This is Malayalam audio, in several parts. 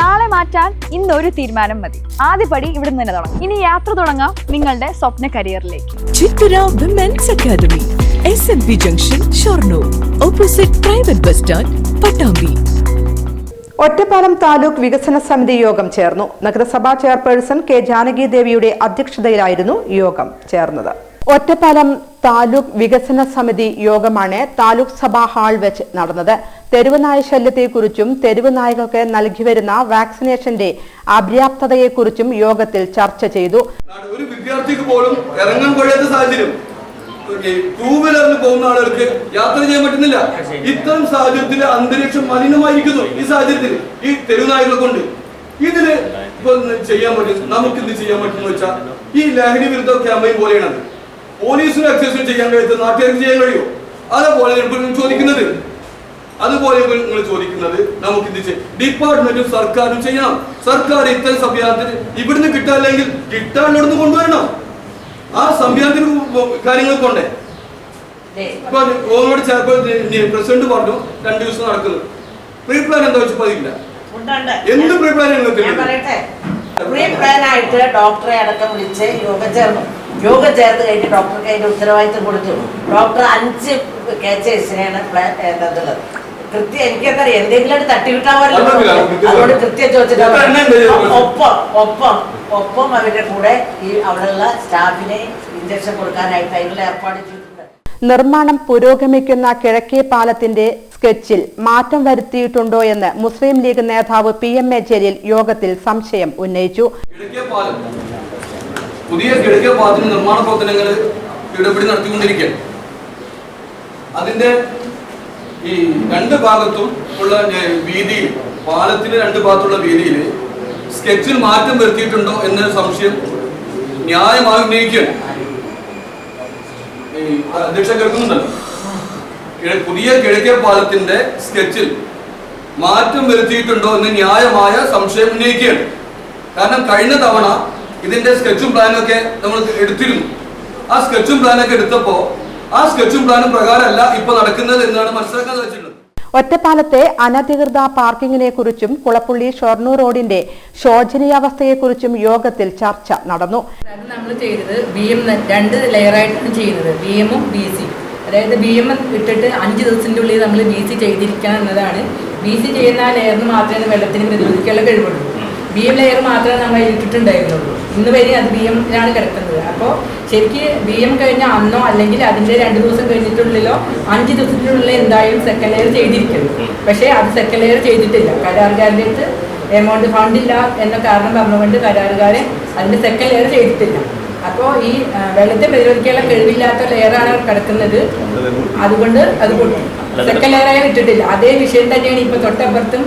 നാളെ മാറ്റാൻ ഇന്നൊരു ഒരു തീരുമാനം മതി. ആദ്യപടി ഇവിടെ നിന്ന് തന്നെ തുടങ്ങാം. ഇനി യാത്ര തുടങ്ങാം നിങ്ങളുടെ സ്വപ്ന കരിയറിലേക്ക്. Chithara women's academy S N P junction Shoranur opposite private bus stand Pattambi Ottapalam taluk വികസന സമിതി യോഗം ചേർന്നു. നഗരസഭാ ചെയർപേഴ്സൺ കെ ജാനകി ദേവിയുടെ അധ്യക്ഷതയിലായിരുന്നു യോഗം ചേർന്നത്. ഒറ്റപ്പാലം താലൂക്ക് വികസന സമിതി യോഗമാണ് താലൂക്ക് സഭാ ഹാൾ വെച്ച് നടന്നത്. തെരുവുനായ ശല്യത്തെക്കുറിച്ചും തെരുവ് നായകൾക്ക് നൽകിവരുന്ന വാക്സിനേഷന്റെ അപര്യാപ്തതയെക്കുറിച്ചും യോഗത്തിൽ ചർച്ച ചെയ്തു. ഒരു വിദ്യാർത്ഥിക്ക് പോലും ഇറങ്ങാൻ കഴിയാത്ത സാഹചര്യം. ടൂ വീലറിൽ പോകുന്ന ആളുകൾക്ക് യാത്ര ചെയ്യാൻ പറ്റുന്നില്ല. ഇത്തരം സാഹചര്യത്തിൽ അന്തരീക്ഷം മലിനമായിരിക്കുന്നു ഈ സാഹചര്യത്തിൽ ഈ തെരുവുനായകളെ കൊണ്ട്. ഇതിന് ചെയ്യാൻ പറ്റും നമുക്ക് ഇത് ചെയ്യാൻ പറ്റുമെന്ന് വെച്ചാൽ ഈ ലഹരി വിരുദ്ധ ക്യാമ്പയിൻ പോലെയാണ് പോലീസിന് എക്സസൈസ് ചെയ്യാൻ കഴിയാത്ത നാട്ടുകാർക്ക് ചെയ്യാൻ കഴിയുമോ അതുപോലെ ചോദിക്കുന്നത്. അതുപോലെ നിങ്ങൾ ചോദിക്കുന്നത് നമുക്ക് ഇത് ചെയ്യാം ഡിപ്പാർട്ട്മെന്റും സർക്കാരും ചെയ്യണം സർക്കാർ ഇത്തരം സംവിധാനത്തിന് ഇവിടുന്ന് കിട്ടാല്ലെങ്കിൽ കിട്ടാനുള്ളടന്ന് കൊണ്ടുവരണം. ആ സംവിധാനത്തിന് കാര്യങ്ങൾ കൊണ്ടേ ഇപ്പൊ ഓങ്ങോട് ചിലപ്പോൾ പ്രസിഡന്റ് പറഞ്ഞു രണ്ടു ദിവസം നടക്കുന്നു. പ്രീ പ്ലാൻ എന്താ വെച്ചാൽ പതിയില്ല. എന്ത് പ്രീ പ്ലാൻ പ്രീ പ്ലാൻ ആയിട്ട് ഡോക്ടറെ അടക്കം വിളിച്ച് യോഗ ചേർന്നു. യോഗ ചേർത്ത് കഴിഞ്ഞ് ഡോക്ടർക്ക് അതിന്റെ ഉത്തരവാദിത്വം കൊടുത്തു. ഡോക്ടർ അഞ്ച് കേച്ചേഴ്സിനെയാണ് പ്ലാൻ എന്നുള്ളത് കൃത്യം എനിക്കെന്തറിയാം? എന്തെങ്കിലും തട്ടിവിട്ടാൻ കൃത്യം അതുകൊണ്ട് കൃത്യം ചോദിച്ചിട്ട് എത്ര എണ്ണം ഉണ്ട് ഇതിൽ? ഒപ്പം ഒപ്പം ഒപ്പം അവരുടെ കൂടെ ഈ അവിടെയുള്ള സ്റ്റാഫിനെ ഇഞ്ചക്ഷൻ കൊടുക്കാനായിട്ട് അതിനുള്ള ഏർപ്പാട് ചെയ്തു നിർമ്മാണം പുരോഗമിക്കുന്ന കിഴക്കേ പാലത്തിന്റെ സ്കെച്ചിൽ മാറ്റം വരുത്തിയിട്ടുണ്ടോ എന്ന് മുസ്ലിം ലീഗ് നേതാവ് പി എം എ ജലീൽ യോഗത്തിൽ സംശയം ഉന്നയിച്ചു. കിഴക്കേ പാലം. പുതിയ കിഴക്കേ പാലത്തിന് നിർമ്മാണ പ്രവർത്തനങ്ങൾ ഇടപെടി നടത്തിക്കൊണ്ടിരിക്കുകയാണ്. അതിന്റെ ഈ രണ്ട് ഭാഗത്തും ഉള്ള വീതിയിൽ പാലത്തിന്റെ രണ്ട് ഭാഗത്തുള്ള വീതിയിൽ സ്കെച്ചിൽ മാറ്റം വരുത്തിയിട്ടുണ്ടോ എന്ന സംശയം ന്യായമായി ഉന്നയിക്കുകയാണ്. അധ്യക്ഷ കേൾക്കുന്നുണ്ടല്ലോ പുതിയ കിഴക്കേ പാലത്തിന്റെ സ്കെച്ചിൽ മാറ്റം വരുത്തിയിട്ടുണ്ടോ എന്ന് ന്യായമായ സംശയം ഉന്നയിക്കുകയാണ്. കാരണം കഴിഞ്ഞ തവണ ഇതിന്റെ സ്കെച്ചും പ്ലാനും ഒക്കെ നമ്മൾ എടുത്തിരുന്നു. ആ സ്കെച്ചും പ്ലാനൊക്കെ എടുത്തപ്പോ ആ സ്കെച്ചും പ്ലാനും പ്രകാരമല്ല ഇപ്പൊ നടക്കുന്നത് എന്നാണ് മനസ്സിലാക്കാൻ സാധിച്ചിട്ടുള്ളത് ഒറ്റപ്പാലത്തെ അനധികൃത പാർക്കിങ്ങിനെ കുറിച്ചും കുളപ്പുള്ളി ഷൊർണൂർ റോഡിന്റെ ശോചനീയാവസ്ഥയെക്കുറിച്ചും യോഗത്തിൽ ചർച്ച നടന്നു. അത് നമ്മൾ ചെയ്തത്. ബി എം രണ്ട് ലെയറായിട്ടാണ് ചെയ്തത് ബി എമ്മും ബി സി അതായത് ബി എം ഇട്ടിട്ട് അഞ്ച് ദിവസത്തിന്റെ ഉള്ളിൽ നമ്മൾ ബി സി ചെയ്തിരിക്കണം എന്നതാണ്. ബി സി ചെയ്യുന്ന ലെയറിന് മാത്രമേ വെള്ളത്തിന് പ്രതിരോധിക്കാനുള്ള കഴിവുള്ളൂ. ബി എം ലെയർ മാത്രമേ നമ്മൾ ഇട്ടിട്ടുണ്ടായിരുന്നുള്ളൂ ഇന്ന് വരെ അത് ബി എമ്മിലാണ് കിടക്കുന്നത്. അപ്പോൾ ശരിക്ക് ബി എം കഴിഞ്ഞ അന്നോ അല്ലെങ്കിൽ അതിന്റെ രണ്ട് ദിവസം കഴിഞ്ഞിട്ടുള്ളിലോ അഞ്ച് ദിവസത്തിനുള്ളിൽ എന്തായാലും സെക്കൻഡ് ലെയർ ചെയ്തിരിക്കുന്നു. പക്ഷേ അത് സെക്കൻഡ് ലെയർ ചെയ്തിട്ടില്ല. കരാറുകാരുടെ അടുത്ത് എമൗണ്ട് ഫണ്ടില്ല എന്ന കാരണം പറഞ്ഞുകൊണ്ട് കരാറുകാരെ അതിന്റെ സെക്കൻഡ് ലെയർ ചെയ്തിട്ടില്ല. അപ്പോൾ ഈ വെള്ളത്തെ പ്രതിരോധിക്കാനുള്ള കഴിവില്ലാത്ത ലെയറാണ് കിടക്കുന്നത്. അതുകൊണ്ട് അത് സെക്കൻഡ് ലെയറായി ഇട്ടിട്ടില്ല. അതേ വിഷയം തന്നെയാണ് ഇപ്പോൾ തൊട്ടപ്പുറത്തും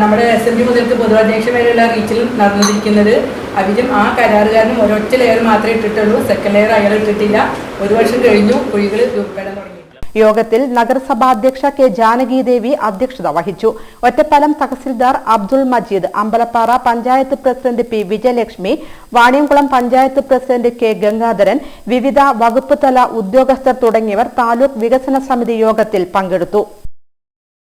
നമ്മുടെ എസ് എം ഡി മുതൽക്ക് പൊതുവാധ്യക്ഷ വരെയുള്ള റീച്ചിൽ നടന്നിരിക്കുന്നത് അവരും ആ കരാറുകാരനും ഒരൊറ്റ ലെയർ മാത്രമേ ഇട്ടിട്ടുള്ളൂ. സെക്കൻഡ് ലെയർ അയാൾ ഇട്ടിട്ടില്ല. ഒരു വർഷം കഴിഞ്ഞു കുഴികൾ രൂപപ്പെടാൻ തുടങ്ങി യോഗത്തിൽ നഗരസഭാ അധ്യക്ഷ കെ ജാനകി ദേവി അധ്യക്ഷത വഹിച്ചു. Ottapalam tahsildar Abdul Majeed Ambalappara panchayat president P Vijayalakshmi Vaniyamkulam panchayat president K Gangadharan വിവിധ വകുപ്പ് തല ഉദ്യോഗസ്ഥർ തുടങ്ങിയവർ താലൂക്ക് വികസന സമിതി യോഗത്തിൽ പങ്കെടുത്തു.